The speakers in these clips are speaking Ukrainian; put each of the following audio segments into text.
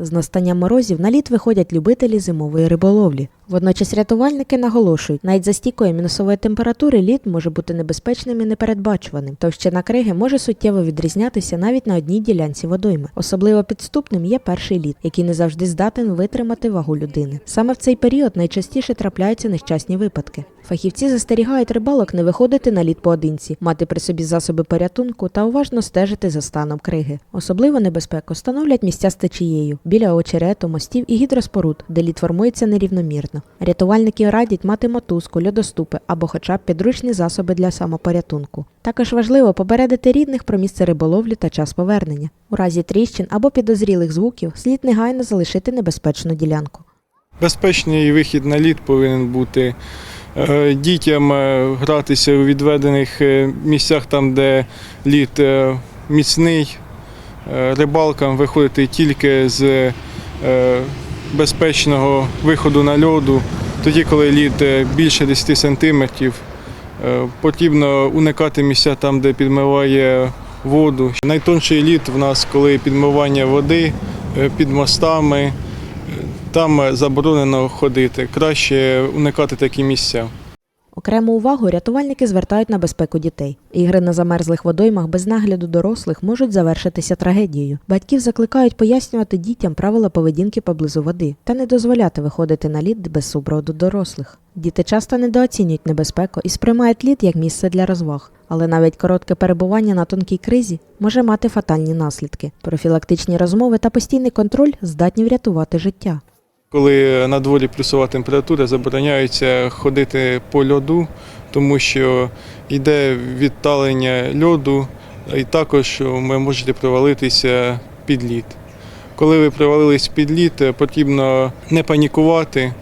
З настанням морозів на лід виходять любителі зимової риболовлі. Водночас рятувальники наголошують, навіть за стійкої мінусової температури лід може бути небезпечним і непередбачуваним. Товщина криги може суттєво відрізнятися навіть на одній ділянці водойми. Особливо підступним є перший лід, який не завжди здатен витримати вагу людини. Саме в цей період найчастіше трапляються нещасні випадки. Фахівці застерігають рибалок не виходити на лід поодинці, мати при собі засоби порятунку та уважно стежити за станом криги. Особливо небезпеку становлять місця з течією біля очерету, мостів і гідроспоруд, де лід формується нерівномірно. Рятувальники радять мати мотузку, льодоступи або хоча б підручні засоби для самопорятунку. Також важливо попередити рідних про місце риболовлі та час повернення. У разі тріщин або підозрілих звуків слід негайно залишити небезпечну ділянку. Безпечний вихід на лід повинен бути. Е, Дітям е, гратися у відведених е, місцях, там, де лід міцний, рибалкам виходити тільки з е, безпечного виходу на льоду, тоді, коли лід е, більше 10 сантиметрів. Е, Потрібно уникати місця там, де підмиває воду. Найтонший лід в нас, коли підмивання води е, під мостами. Е, Там е, заборонено ходити. Краще уникати такі місця. Окрему увагу рятувальники звертають на безпеку дітей. Ігри на замерзлих водоймах без нагляду дорослих можуть завершитися трагедією. Батьків закликають пояснювати дітям правила поведінки поблизу води та не дозволяти виходити на лід без супроводу дорослих. Діти часто недооцінюють небезпеку і сприймають лід як місце для розваг. Але навіть коротке перебування на тонкій кризі може мати фатальні наслідки. Профілактичні розмови та постійний контроль здатні врятувати життя. Коли на дворі плюсова температура, забороняється ходити по льоду, тому що йде відталення льоду, і також ви можете провалитися під лід. Коли ви провалились під лід, потрібно не панікувати,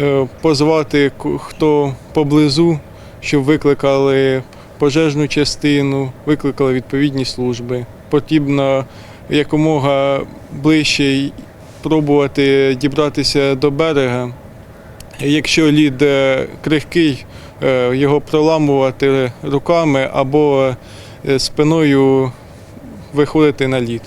е, позвати хто поблизу, щоб викликали пожежну частину, викликали відповідні служби. Потрібно якомога ближче й пробувати дібратися до берега. Якщо лід е, крихкий, е, його проламувати руками або е, спиною виходити на лід.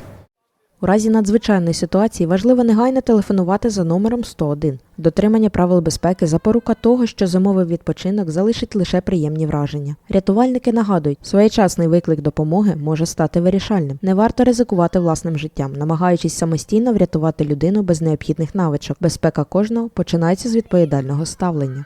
У разі надзвичайної ситуації важливо негайно телефонувати за номером 101. Дотримання правил безпеки запорука того, що зимовий відпочинок залишить лише приємні враження. Рятувальники нагадують, своєчасний виклик допомоги може стати вирішальним. Не варто ризикувати власним життям, намагаючись самостійно врятувати людину без необхідних навичок. Безпека кожного починається з відповідального ставлення.